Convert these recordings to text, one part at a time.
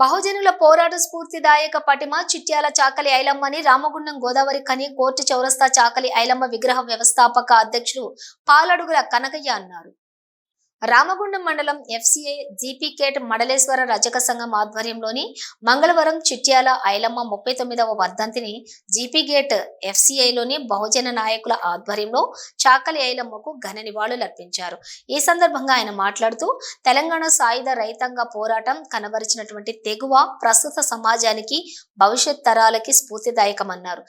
బహుజనుల పోరాట స్ఫూర్తిదాయక పటిమ చిట్యాల చాకలి ఐలమ్మని రామగుండం గోదావరి కని కోర్టు చౌరస్తా చాకలి ఐలమ్మ విగ్రహ వ్యవస్థాపక అధ్యక్షుడు పాలడుగుల కనకయ్య అన్నారు. రామగుండం మండలం ఎఫ్సిఐ జీపీకేట్ మడలేశ్వర రజక సంఘం ఆధ్వర్యంలోని మంగళవారం చిట్యాల ఐలమ్మ ముప్పై తొమ్మిదవ వర్ధంతిని జీపీ గేట్ ఎఫ్సిఐలోని బహుజన నాయకుల ఆధ్వర్యంలో చాకలి ఐలమ్మకు ఘన నివాళులు అర్పించారు. ఈ సందర్భంగా ఆయన మాట్లాడుతూ తెలంగాణ సాయుధ రైతాంగ పోరాటం కనబరిచినటువంటి తెగువ ప్రస్తుత సమాజానికి భవిష్యత్ తరాలకి స్ఫూర్తిదాయకమన్నారు.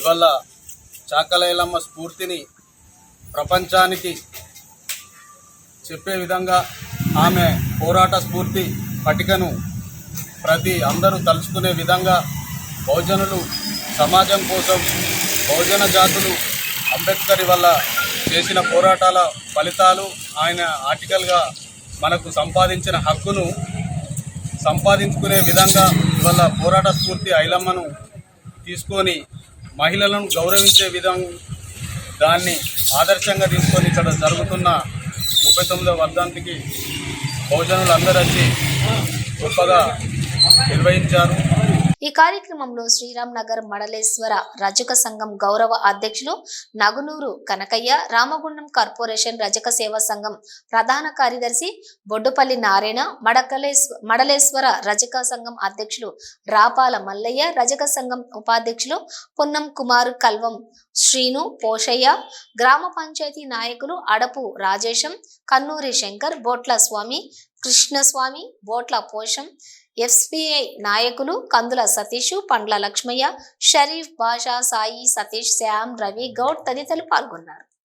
ఇవాళ చాకలైలమ్మ స్ఫూర్తిని ప్రపంచానికి చెప్పే విధంగా ఆమె పోరాట స్ఫూర్తి పటికను ప్రతి అందరూ తలుచుకునే విధంగా బహుజనులు సమాజం కోసం బహుజన జాతులు అంబేద్కర్ వల్ల చేసిన పోరాటాల ఫలితాలు ఆయన ఆర్టికల్గా మనకు సంపాదించిన హక్కును సంపాదించుకునే విధంగా ఇవాళ పోరాట స్ఫూర్తి ఐలమ్మను తీసుకొని మహిళలను గౌరవించే విధం దాన్ని ఆదర్శంగా తీసుకొని ఇక్కడ జరుగుతున్న ముప్పై తొమ్మిదవ వర్ధాంతికి బహుజనులు అందరూ వచ్చి గొప్పగా నిర్వహించారు. ఈ కార్యక్రమంలో శ్రీరామ్ నగర్ మడలేశ్వర రజక సంఘం గౌరవ అధ్యక్షులు నగునూరు కనకయ్య రామగుండం కార్పొరేషన్ రజక సేవా సంఘం ప్రధాన కార్యదర్శి బొడ్డుపల్లి నారాయణ మడకలేశ్వ మడలేశ్వర రజక సంఘం అధ్యక్షులు రాపాల మల్లయ్య రజక సంఘం ఉపాధ్యక్షులు పున్నం కుమార్ కల్వం శ్రీను పోషయ్య గ్రామ పంచాయతీ నాయకులు అడపు రాజేశం కన్నూరి శంకర్ బోట్ల స్వామి కృష్ణస్వామి బోట్ల పోషం ఎఫ్సిఐ నాయకులు కందుల సతీష్ పండ్ల లక్ష్మయ్య షరీఫ్ బాషా సాయి సతీష్ శ్యామ్ రవి గౌడ్ తదితరులు పాల్గొన్నారు.